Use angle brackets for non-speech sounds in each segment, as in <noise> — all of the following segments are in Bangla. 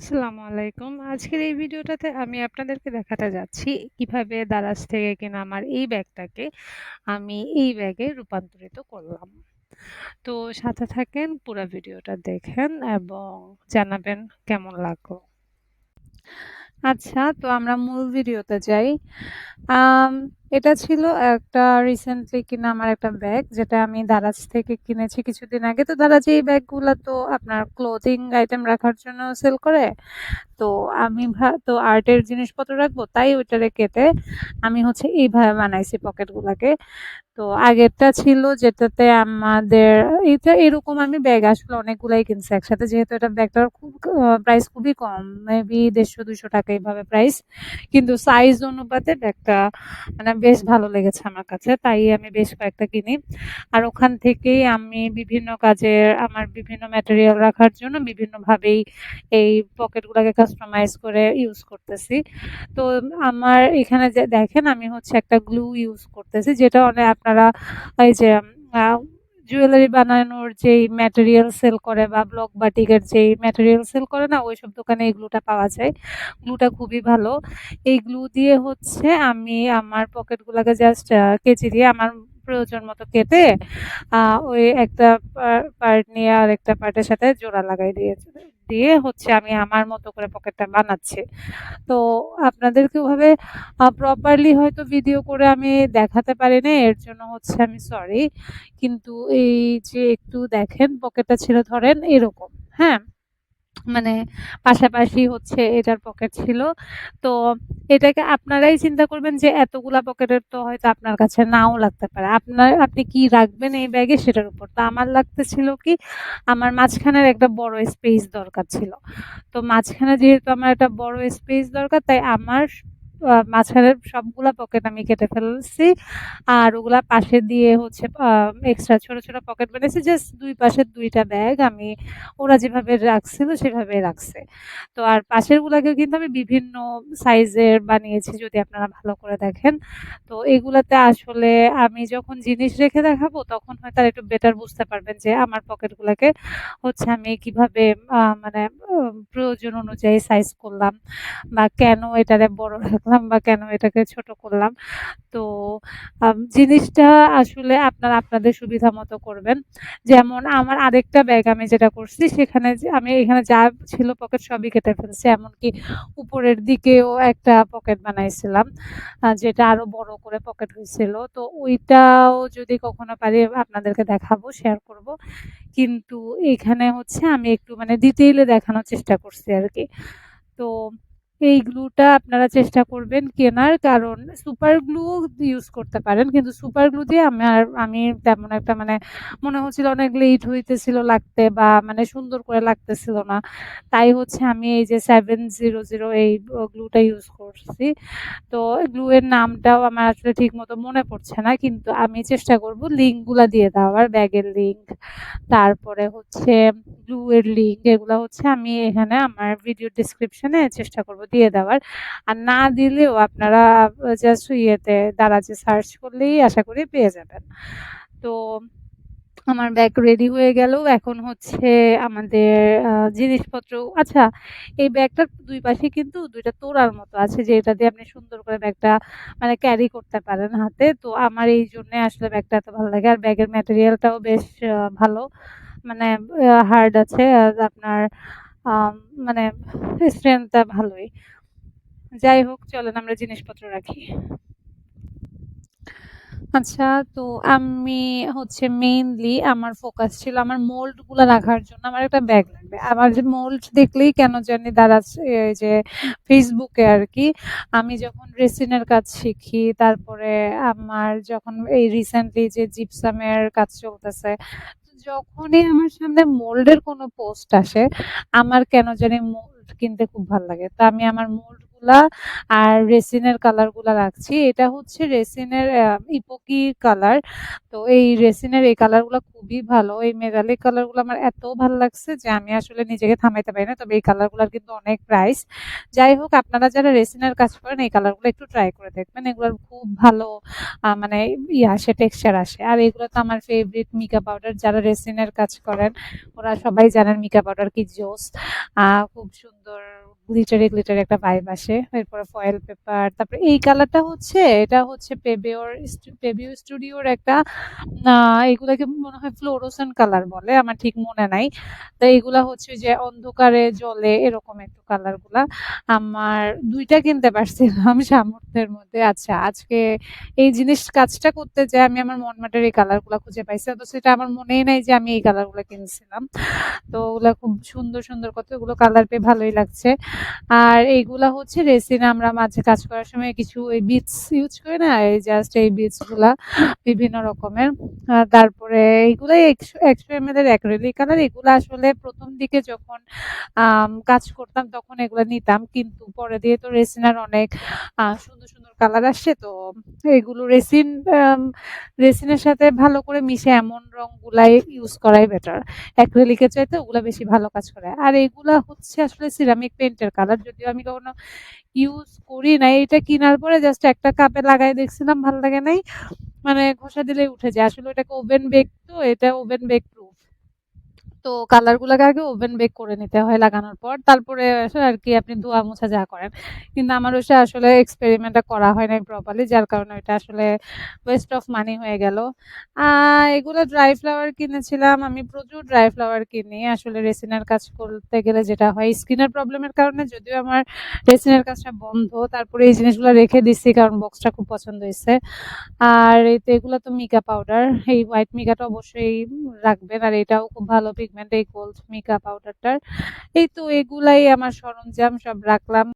আসসালামু আলাইকুম। আজকের এই ভিডিওটাতে আমি আপনাদেরকে দেখাতে যাচ্ছি কীভাবে দারাজ থেকে কেনা আমার এই ব্যাগটাকে আমি এই ব্যাগে রূপান্তরিত করলাম। তো সাথে থাকেন পুরা ভিডিওটা দেখেন এবং জানাবেন কেমন লাগল। আচ্ছা, তো আমরা মূল ভিডিওতে যাই। এটা ছিল একটা রিসেন্টলি কিনা আমার একটা ব্যাগ যেটা আমি দারাজ থেকে কিনেছি কিছুদিন আগে। তো দারাজ এই ব্যাগগুলো তো আপনার ক্লোথিং আইটেম রাখার জন্য সেল করে। তো আমি তো আর্টের জিনিসপত্র রাখব, তাই ওইটারে কেটে আমি হচ্ছে এইভাবে বানাইছি পকেটগুলোকে তো আগেরটা ছিল যেটাতে আমাদের এটা এরকম আমি ব্যাগ আসলে অনেকগুলাই কিনছি একসাথে, যেহেতু এটা ব্যাগটার খুব প্রাইস খুবই কম মেবি দেড়শো দুশো টাকা এইভাবে প্রাইস কিন্তু সাইজ অনুপাতে ব্যাগটা মানে বেশ ভালো লেগেছে আমার কাছে, তাই আমি বেশ কয়েকটা কিনি। আর ওখান থেকেই আমি বিভিন্ন কাজের, আমার বিভিন্ন ম্যাটেরিয়াল রাখার জন্য বিভিন্নভাবেই এই পকেটগুলোকে কাস্টমাইজ করে ইউজ করতেছি। তো আমার এখানে দেখেন, আমি হচ্ছে একটা গ্লু ইউজ করতেছি, যেটা অনেক আপনারা এই যে জুয়েলারি বানানোর যেই ম্যাটেরিয়াল সেল করে বা ব্লক বাটিকের যেই ম্যাটেরিয়াল সেল করে না, ওইসব দোকানে এই গ্লুটা পাওয়া যায়। গ্লুটা খুবই ভালো। এই গ্লু দিয়ে হচ্ছে আমি আমার পকেটগুলোকে জাস্ট কেচি দিয়ে আমার প্রয়োজন মতো কেটে ওই একটা পার্ট নিয়ে আর একটা পার্টের সাথে জোড়া লাগাই দিয়েছে দিয়ে হচ্ছে আমি আমার মতো করে পকেটটা বানাচ্ছি। তো আপনাদেরকে ওভাবে প্রপারলি হয়তো ভিডিও করে আমি দেখাতে পারি না এর জন্য হচ্ছে আমি সরি কিন্তু এই যে একটু দেখেন, পকেটটা ছিল ধরেন, এরকম হ্যাঁ? মানে পাশাপাশি হচ্ছে এটার পকেট ছিল। তো এটাকে আপনারাই চিন্তা করবেন যে এতগুলা পকেটের তো হয়তো আপনার কাছে নাও লাগতে পারে। আপনার, আপনি কি রাখবেন এই ব্যাগে সেটার উপর? তো আমার লাগতে ছিল কি, আমার মাঝখানের একটা বড় স্পেস দরকার ছিল। তো মাঝখানে যেহেতু আমার একটা বড় স্পেস দরকার, তাই আমার মাঝখানের সবগুলা পকেট আমি কেটে ফেলছি। আর ওগুলা পাশে দিয়ে হচ্ছে এক্সট্রা ছোট ছোট পকেট বানিয়েছি। জাস্ট দুই পাশের দুইটা ব্যাগ আমি, ওরা যেভাবে রাখছিল সেভাবে রাখছে। তো আর পাশের গুলাকেও কিন্তু আমি বিভিন্ন সাইজের বানিয়েছি, যদি আপনারা ভালো করে দেখেন। তো এগুলাতে আসলে আমি যখন জিনিস রেখে দেখাবো, তখন হয়তো আর একটু বেটার বুঝতে পারবেন যে আমার পকেটগুলোকে হচ্ছে আমি কীভাবে মানে প্রয়োজন অনুযায়ী সাইজ করলাম বা কেন এটারে বড় রাখলাম। বা কেন এটাকে ছোট করলাম। তো জিনিসটা আসলে আপনারা আপনাদের সুবিধা মতো করবেন। যেমন আমার আরেকটা ব্যাগ আমি যেটা করছি সেখানে আমি এখানে যা ছিল পকেট সবই কেটে ফেলছি। এমনকি উপরের দিকেও একটা পকেট বানাইছিলাম যেটা আরও বড় করে পকেট হয়েছিল। তো ওইটাও যদি কখনো পারি আপনাদেরকে দেখাবো শেয়ার করব। কিন্তু এখানে হচ্ছে আমি একটু মানে ডিটেইলে দেখানোর চেষ্টা করছি আর কি। তো এই গ্লুটা আপনারা চেষ্টা করবেন কেনার। কারণ সুপার গ্লু ইউজ করতে পারেন, কিন্তু সুপার গ্লু দিয়ে আমার, আমি তেমন একটা মানে মনে হচ্ছিল অনেক লেট হইতেছিল লাগতে বা মানে সুন্দর করে লাগতেছিল না। তাই হচ্ছে আমি এই যে সেভেন জিরো জিরো এই গ্লুটা ইউজ করছি। তো গ্লু এর নামটাও আমার আসলে ঠিক মতো মনে পড়ছে না, কিন্তু আমি চেষ্টা করব লিঙ্কগুলা দিয়ে দেওয়ার, ব্যাগের লিঙ্ক তারপরে হচ্ছে গ্লু এর লিঙ্ক এগুলো হচ্ছে আমি এখানে আমার ভিডিও ডিসক্রিপশনে চেষ্টা করব দিয়ে দেওয়ার। আর না দিলেও আপনারা জাস্ট ইয়েতে দারাজে সার্চ করলেই আশা করি পেয়ে যাবেন। তো আমার ব্যাগ রেডি হয়ে গেল। এখন হচ্ছে আমাদের জিনিসপত্র। আচ্ছা এই ব্যাগটার দুই পাশে কিন্তু দুইটা তোড়ার মতো আছে যে এটা দিয়ে আপনি সুন্দর করে ব্যাগটা মানে ক্যারি করতে পারেন হাতে। তো আমার এই জন্যে আসলে ব্যাগটা এত ভালো লাগে। আর ব্যাগের ম্যাটেরিয়ালটাও বেশ ভালো। মানে হার্ড আছে। আপনার মানে স্ট্রেংথটা ভালোই। যাই হোক, চলেন আমরা জিনিসপত্র রাখি। আচ্ছা তো আমি হচ্ছে মেইনলি আমার ফোকাস ছিল আমার মোল্ডগুলো রাখার জন্য আমার একটা ব্যাগ লাগবে। আমার যে মোল্ড দেখলেই কেন জানি দাঁড়াচ্ছে যে ফেসবুকে আর কি। আমি যখন রেসিনের কাজ শিখি, তারপরে আমার যখন এই রিসেন্টলি যে জিপসামের কাজ চলতেছে যখনই আমার সামনে মোল্ডের কোনো পোস্ট আসে, আমার কেন জানি মোল্ড কিনতে খুব ভালো লাগে। তা আমি আমার মোল্ড গুলা আর রেসিনের কালারগুলা রাখছি। এটা হচ্ছে রেসিনের ইপোকি কালার তো এই রেসিনের এই কালারগুলা খুবই ভালো। এই মেটালিক কালারগুলো আমার এত ভালো লাগছে যে আমি আসলে নিজেকে থামাইতে পারি না। তবে এই কালারগুলার কিন্তু অনেক প্রাইস যাই হোক, আপনারা যারা রেসিনের কাজ করেন, এই কালারগুলো একটু ট্রাই করে দেখবেন। এগুলোর খুব ভালো মানে ইয়ে আসে টেক্সচার আসে। আর এগুলো তো আমার ফেভারিট মিকা পাউডার যারা রেসিনের কাজ করেন, ওরা সবাই জানেন মিকা পাউডার কি জোস খুব সুন্দর গ্লিটারি গ্লিটার একটা ভাইব আসে, এরপরে ফয়েল পেপার তারপরে এই কালারটা হচ্ছে, এটা হচ্ছে পেবিওর পেবিও স্টুডিওর একটা এগুলাকে মনে হয় ফ্লোরোসেন্ট কালার বলে, আমার ঠিক মনে নাই। তো এগুলা হচ্ছে যে অন্ধকারে জলে এরকম একটু কালারগুলা আমার দুইটা কিনতে পারছিলাম <laughs> সামর্থ্যের মধ্যে। আচ্ছা আজকে এই জিনিস কাজটা করতে যে আমি আমার মন মাটার এই কালারগুলা খুঁজে পাইছি। তো সেটা আমার মনেই নাই যে আমি এই কালারগুলা কিনছিলাম। তো ওগুলা খুব সুন্দর সুন্দর কতগুলো কালার পেয়ে ভালোই লাগছে। আর এইগুলা হচ্ছে রেসিন, আমরা মাঝে কাজ করার সময় কিছু ওই বিটস ইউজ করি না? এই জাস্ট এই বিটসগুলা বিভিন্ন রকমের। তারপরে এইগুলো একশো এম এল এর অ্যাক্রিলিক কালার এগুলো আসলে প্রথম দিকে যখন কাজ করতাম তখন এগুলো নিতাম, কিন্তু পরে দিয়ে তো রেসিনার অনেক সুন্দর সুন্দর কালার আসছে তো এগুলো রেসিন রেসিনের সাথে ভালো করে মিশে এমন রংগুলাই ইউজ করাই বেটার অ্যাক্রিলিকের চাইতে ওগুলা বেশি ভালো কাজ করে। আর এগুলা হচ্ছে আসলে সিরামিক পেন্টের কালার যদিও আমি কখনো ইউজ করি নাই, এটা কেনার পরে জাস্ট একটা কাপে লাগাই দেখছিলাম, ভালো লাগে নাই। মানে ঘষা দিলেই উঠে যায়। আসলে ওটাকে ওভেন বেক তো, এটা ওভেন বেক তো কালার গুলাকে আগে ওভেন বেক করে নিতে হয় লাগানোর পর। তারপরে আর কি আপনি ধোয়া মোছা যা করেন। কিন্তু আমার ওটা আসলে এক্সপেরিমেন্টটা করা হয় নাই প্রপারলি যার কারণে ওইটা আসলে ওয়েস্ট অফ মানি হয়ে গেল। এগুলো ড্রাই ফ্লাওয়ার কিনেছিলাম। আমি প্রচুর ড্রাই ফ্লাওয়ার কিনি। আসলে রেসিনার কাজ করতে গেলে যেটা হয় স্কিনের প্রবলেমের কারণে যদিও আমার রেসিনের কাজটা বন্ধ, তারপরে এই জিনিসগুলো রেখে দিচ্ছি কারণ বক্সটা খুব পছন্দ হয়েছে। আর এই তো এগুলো তো মিকা পাউডার এই হোয়াইট মিকাটা অবশ্যই রাখবেন। আর এটাও খুব ভালো পিগমেন্ট এই গোল্ড মিকা পাউডারটার এই তো এগুলাই আমার সরঞ্জাম, সব রাখলাম।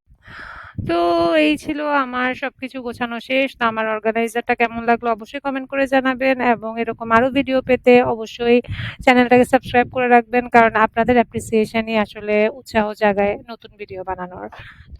তো এই ছিল আমার সবকিছু গোছানো শেষ। তো আমার অর্গানাইজারটা কেমন লাগল অবশ্যই কমেন্ট করে জানাবেন এবং এরকম আরও ভিডিও পেতে অবশ্যই চ্যানেলটাকে সাবস্ক্রাইব করে রাখবেন, কারণ আপনাদের অ্যাপ্রিসিয়েশনই আসলে উৎসাহ জাগায় নতুন ভিডিও বানানোর।